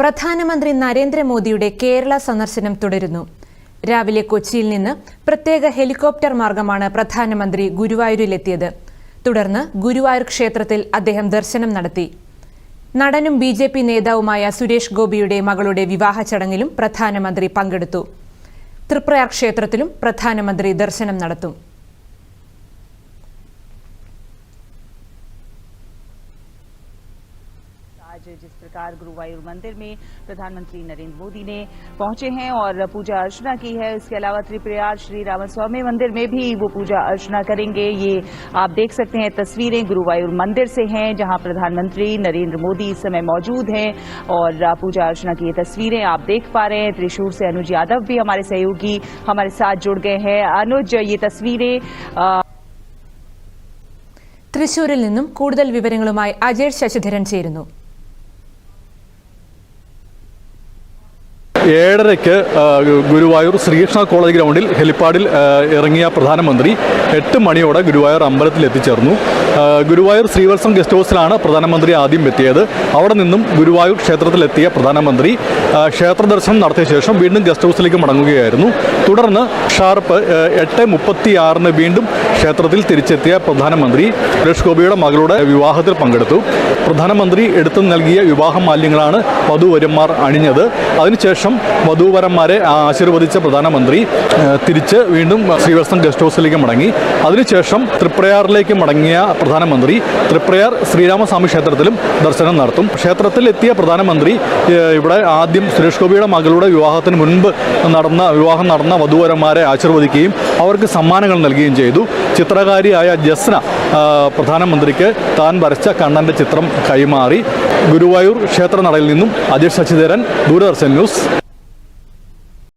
പ്രധാനമന്ത്രി നരേന്ദ്രമോദിയുടെ കേരള സന്ദർശനം തുടരുന്നു. രാവിലെ കൊച്ചിയിൽ നിന്ന് പ്രത്യേക ഹെലികോപ്റ്റർ മാർഗമാണ് പ്രധാനമന്ത്രി ഗുരുവായൂരിലെത്തിയത്. തുടർന്ന് ഗുരുവായൂർ ക്ഷേത്രത്തിൽ അദ്ദേഹം ദർശനം നടത്തി. നടനും ബി ജെ പി നേതാവുമായ സുരേഷ് ഗോപിയുടെ മകളുടെ വിവാഹ ചടങ്ങിലും പ്രധാനമന്ത്രി പങ്കെടുത്തു. തൃപ്രയാർ ക്ഷേത്രത്തിലും പ്രധാനമന്ത്രി ദർശനം നടത്തും. आज जिस प्रकार गुरुवायूर मंदिर में प्रधानमंत्री नरेंद्र मोदी ने पहुंचे हैं और पूजा अर्चना की है इसके अलावा त्रिपुरार श्री रामास्वामी मंदिर में भी वो पूजा अर्चना करेंगे ये आप देख सकते हैं तस्वीरें गुरुवायूर मंदिर से हैं जहां प्रधानमंत्री नरेंद्र मोदी इस समय मौजूद हैं और पूजा अर्चना की ये तस्वीरें आप देख पा रहे हैं त्रिशूर से अनुज यादव भी हमारे सहयोगी हमारे साथ जुड़ गए हैं अनुज ये तस्वीरें अ, തൃശൂരിൽ നിന്നും കൂടുതൽ വിവരങ്ങളുമായി അജയ് ശശിധരൻ ചേരുന്നു ഏഴരയ്ക്ക് ഗുരുവായൂർ ശ്രീകൃഷ്ണ കോളേജ് ഗ്രൗണ്ടിൽ ഹെലിപ്പാഡിൽ ഇറങ്ങിയ പ്രധാനമന്ത്രി എട്ട് മണിയോടെ ഗുരുവായൂർ അമ്പലത്തിൽ എത്തിച്ചേർന്നു. ഗുരുവായൂർ ശ്രീവത്സം ഗസ്റ്റ് ഹൗസിലാണ് പ്രധാനമന്ത്രി ആദ്യം എത്തിയത്. അവിടെ നിന്നും ഗുരുവായൂർ ക്ഷേത്രത്തിലെത്തിയ പ്രധാനമന്ത്രി ക്ഷേത്ര ദർശനം നടത്തിയ ശേഷം വീണ്ടും ഗസ്റ്റ് ഹൗസിലേക്ക് മടങ്ങുകയായിരുന്നു. തുടർന്ന് ഷാർപ്പ് എട്ട് മുപ്പത്തിയാറിന് വീണ്ടും ക്ഷേത്രത്തിൽ തിരിച്ചെത്തിയ പ്രധാനമന്ത്രി സുരേഷ് ഗോപിയുടെ മകളുടെ വിവാഹത്തിൽ പങ്കെടുത്തു. പ്രധാനമന്ത്രി എടുത്തു നൽകിയ വിവാഹ മാലിന്യങ്ങളാണ് വധുവരന്മാർ അണിഞ്ഞത്. അതിനുശേഷം വധൂവരന്മാരെ ആശീർവദിച്ച പ്രധാനമന്ത്രി തിരിച്ച് വീണ്ടും ശ്രീവത്സം ഗസ്റ്റ് ഹൗസിലേക്ക് മടങ്ങി. അതിനുശേഷം തൃപ്രയാറിലേക്ക് മടങ്ങിയ പ്രധാനമന്ത്രി തൃപ്രയാർ ശ്രീരാമസ്വാമി ക്ഷേത്രത്തിലും ദർശനം നടത്തും. ക്ഷേത്രത്തിൽ എത്തിയ പ്രധാനമന്ത്രി ഇവിടെ ആദ്യം സുരേഷ് ഗോപിയുടെ മകളുടെ വിവാഹത്തിന് മുൻപ് നടന്ന വിവാഹം നടന്ന വധൂവരന്മാരെ ആശീർവദിക്കുകയും അവർക്ക് സമ്മാനങ്ങൾ നൽകുകയും ചെയ്തു. ചിത്രകാരിയായ ജസ്ന പ്രധാനമന്ത്രിക്ക് താൻ വരച്ച കണ്ണന്റെ ചിത്രം കൈമാറി. ഗുരുവായൂർ ക്ഷേത്ര നടയിൽ നിന്നും അജയ് ശശിധരൻ ദൂരദർശൻ ന്യൂസ്.